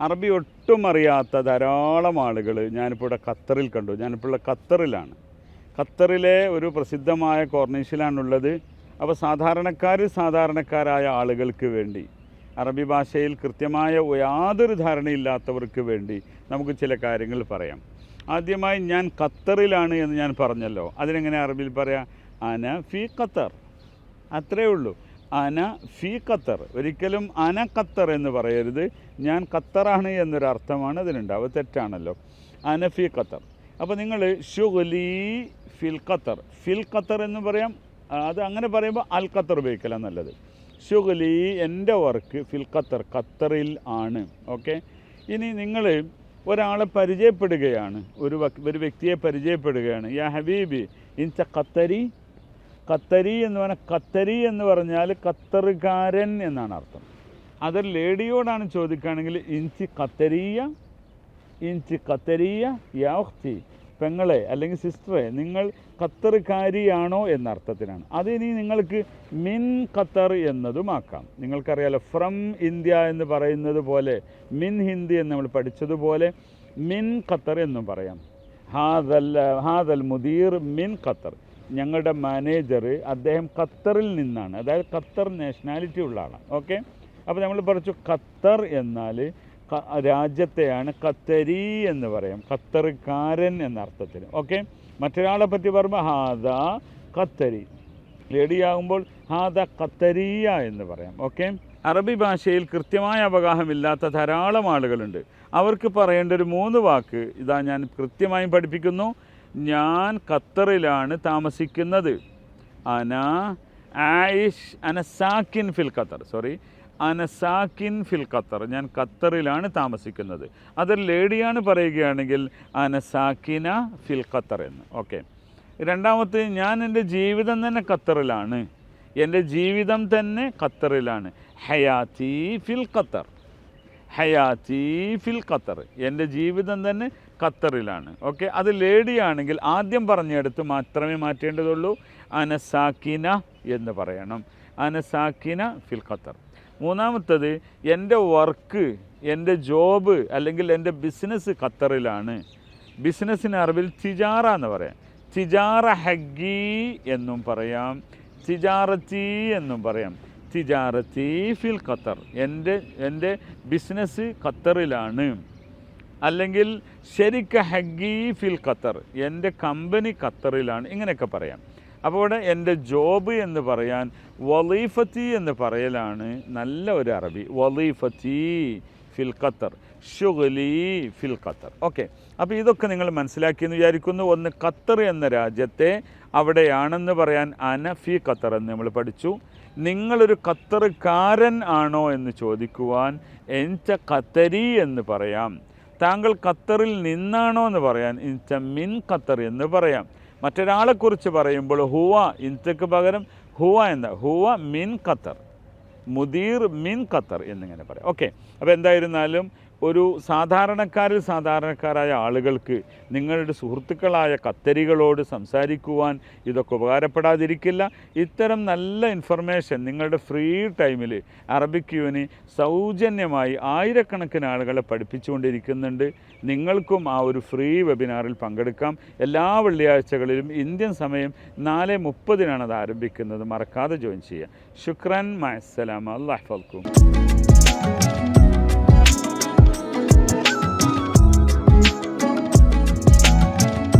അറബി ഒട്ടും അറിയാത്ത ധാരാളം ആളുകൾ ഞാനിപ്പോൾ ഇവിടെ ഖത്തറിൽ കണ്ടു. ഞാനിപ്പോൾ ഉള്ള ഖത്തറിലാണ്. ഖത്തറിലെ ഒരു പ്രസിദ്ധമായ കോർണീഷിലാണുള്ളത് അപ്പോൾ സാധാരണക്കാർ സാധാരണക്കാരായ ആളുകൾക്ക് വേണ്ടി അറബി ഭാഷയിൽ കൃത്യമായ യാതൊരു ധാരണയില്ലാത്തവർക്ക് വേണ്ടി നമുക്ക് ചില കാര്യങ്ങൾ പറയാം. ആദ്യമായി ഞാൻ ഖത്തറിലാണ് എന്ന് ഞാൻ പറഞ്ഞല്ലോ. അതിനെങ്ങനെ അറബിയിൽ പറയാം? അന ഫി ഖത്തർ. അത്രേ ഉള്ളൂ. അന ഫി ഖത്തർ. ഒരിക്കലും അന ഖത്തർ എന്ന് പറയരുത്. ഞാൻ ഖത്തറാണ് എന്നൊരർത്ഥമാണ് അതിനുണ്ടാവുക തെറ്റാണല്ലോ. അന ഫി ഖത്തർ. അപ്പോൾ നിങ്ങൾ ഷുഗലി ഫിൽ ഖത്തർ. ഫിൽ ഖത്തർ എന്ന് പറയാം അത് അങ്ങനെ പറയുമ്പോൾ അൽ ഖത്തർ ഉപയോഗിക്കലാണ് നല്ലത്. ഷുഗലി എന്റെ വർക്ക് ഫിൽ ഖത്തർ ഖത്തറിൽ ആണ്. ഓക്കെ? ഇനി നിങ്ങൾ ഒരാളെ പരിചയപ്പെടുകയാണ്. ഒരു ഒരു വ്യക്തിയെ പരിചയപ്പെടുകയാണ്. യാ ഹബീബി ഇൻ ഖത്തരി ഖത്തരി എന്ന് പറഞ്ഞാൽ ഖത്തരി എന്ന് പറഞ്ഞാൽ ഖത്തറുകാരൻ എന്നാണ് അർത്ഥം. അത് ലേഡിയോടാണ് ചോദിക്കുകയാണെങ്കിൽ ഇഞ്ചി കത്തരിയ ഇഞ്ചി കത്തരിയ യാഹ്തി പെങ്ങളെ അല്ലെങ്കിൽ സിസ്റ്ററെ നിങ്ങൾ ഖത്തറുകാരിയാണോ എന്ന അർത്ഥത്തിനാണ് അതിനി നിങ്ങൾക്ക് മിൻ ഖത്തർ എന്നതുമാക്കാം നിങ്ങൾക്കറിയാലോ ഫ്രം ഇന്ത്യ എന്ന് പറയുന്നത് പോലെ മിൻ ഹിന്ദി എന്ന് നമ്മൾ പഠിച്ചതുപോലെ മിൻ ഖത്തർ എന്നും പറയാം. ഹാദൽ ഹാദൽ മുദീർ മിൻ ഖത്തർ. ഞങ്ങളുടെ മാനേജർ അദ്ദേഹം ഖത്തറിൽ നിന്നാണ്. അതായത് ഖത്തർ നാഷണാലിറ്റി ഉള്ള ആളാണ് ഓക്കെ അപ്പോൾ നമ്മൾ പറഞ്ഞു ഖത്തർ എന്നാൽ രാജ്യത്തെയാണ് ഖത്തരി എന്ന് പറയാം. ഖത്തറുകാരൻ എന്ന അർത്ഥത്തിൽ ഓക്കെ മറ്റൊരാളെ പറ്റി പറയുമ്പോൾ ഹാദ ഖത്തരി. ലേഡിയാകുമ്പോൾ ഹാദ ഖത്തരിയ എന്ന് പറയാം. ഓക്കെ അറബി ഭാഷയിൽ കൃത്യമായ അവഗാഹമില്ലാത്ത ധാരാളം ആളുകളുണ്ട്. അവർക്ക് പറയേണ്ട ഒരു മൂന്ന് വാക്ക് ഇതാ ഞാൻ കൃത്യമായും പഠിപ്പിക്കുന്നു. ഞാൻ ഖത്തറിലാണ് താമസിക്കുന്നത്. അന ആയിഷ് അനസാക്കിൻ ഫിൽ ഖത്തർ സോറി. അനസാക്കിൻ ഫിൽ ഖത്തർ ഞാൻ ഖത്തറിലാണ് താമസിക്കുന്നത്. അതൊരു ലേഡിയാണ് പറയുകയാണെങ്കിൽ അനസാക്കിന ഫിൽ ഖത്തർ എന്ന്. ഓക്കെ. രണ്ടാമത്തെ ഞാൻ എന്റെ ജീവിതം തന്നെ ഖത്തറിലാണ്. എന്റെ ജീവിതം തന്നെ ഖത്തറിലാണ്. ഹയാത്തി ഫിൽ ഖത്തർ. ഹയാത്തി ഫിൽ ഖത്തർ. എന്റെ ജീവിതം തന്നെ ഖത്തറിലാണ്. ഓക്കെ അത് ലേഡിയാണെങ്കിൽ ആദ്യം പറഞ്ഞെടുത്ത് മാത്രമേ മാറ്റേണ്ടതുള്ളൂ. അനസാക്കിന എന്ന് പറയണം. അനസാക്കിന ഫിൽ ഖത്തർ. മൂന്നാമത്തത് എന്റെ വർക്ക് എന്റെ ജോബ് അല്ലെങ്കിൽ എന്റെ ബിസിനസ് ഖത്തറിലാണ്. ബിസിനസ്സിന് അറിവിൽ തിജാറ എന്ന് പറയാം. തിജാറ ഹഗ്ഗി എന്നും പറയാം. തിജാറത്തി എന്നും പറയാം. തിജാറത്തി ഫിൽ ഖത്തർ. എന്റെ എന്റെ ബിസിനസ് ഖത്തറിലാണ്. അല്ലെങ്കിൽ ശരിക്ക ഹഗ്ഗി ഫിൽ ഖത്തർ എന്റെ കമ്പനി ഖത്തറിലാണ് ഇങ്ങനെയൊക്കെ പറയാം. അപ്പോൾ എന്റെ ജോബ് എന്ന് പറയാൻ വലീഫത്തി എന്ന് പറയലാണ് നല്ല ഒരു അറബി വലീഫത്തി ഫിൽ ഖത്തർ ഷുഗലി ഫിൽ ഖത്തർ. ഓക്കെ അപ്പോൾ ഇതൊക്കെ നിങ്ങൾ മനസ്സിലാക്കിയെന്ന് വിചാരിക്കുന്നു. ഒന്ന് ഖത്തർ എന്ന രാജ്യത്തെ അവിടെയാണെന്ന് പറയാൻ അന ഫി ഖത്തർ എന്ന് നമ്മൾ പഠിച്ചു. നിങ്ങളൊരു ഖത്തറുകാരൻ ആണോ എന്ന് ചോദിക്കുവാൻ എന്റെ ഖത്തരി എന്ന് പറയാം. താങ്കൾ ഖത്തറിൽ നിന്നാണോ എന്ന് പറയാൻ ഇൻച്ച മിൻ ഖത്തർ എന്ന് പറയാം. മറ്റൊരാളെക്കുറിച്ച് പറയുമ്പോൾ ഹുവ ഇന്റക്ക് പകരം ഹുവ എന്താ? ഹുവ മിൻ ഖത്തർ. മുദീർ മിൻ ഖത്തർ എന്നിങ്ങനെ പറയാം. ഓക്കെ. അപ്പോൾ എന്തായിരുന്നാലും ഒരു സാധാരണക്കാരിൽ സാധാരണക്കാരായ ആളുകൾക്ക് നിങ്ങളുടെ സുഹൃത്തുക്കളായ കത്തരികളോട് സംസാരിക്കുവാൻ ഇതൊക്കെ ഉപകാരപ്പെടാതിരിക്കില്ല. ഇത്തരം നല്ല ഇൻഫർമേഷൻ നിങ്ങളുടെ ഫ്രീ ടൈമിൽ അറബിക് യൂനി സൗജന്യമായി ആയിരക്കണക്കിന് ആളുകളെ പഠിപ്പിച്ചുകൊണ്ടിരിക്കുന്നുണ്ട്. നിങ്ങൾക്കും ആ ഒരു ഫ്രീ വെബിനാറിൽ പങ്കെടുക്കാം. എല്ലാ വെള്ളിയാഴ്ചകളിലും ഇന്ത്യൻ സമയം നാല് മുപ്പതിനാണ് അത് ആരംഭിക്കുന്നത്. മറക്കാതെ ജോയിൻ ചെയ്യുക. ശുക്രൻ മഅസ്സലാമ അല്ലാഹ് ഫൽക്കും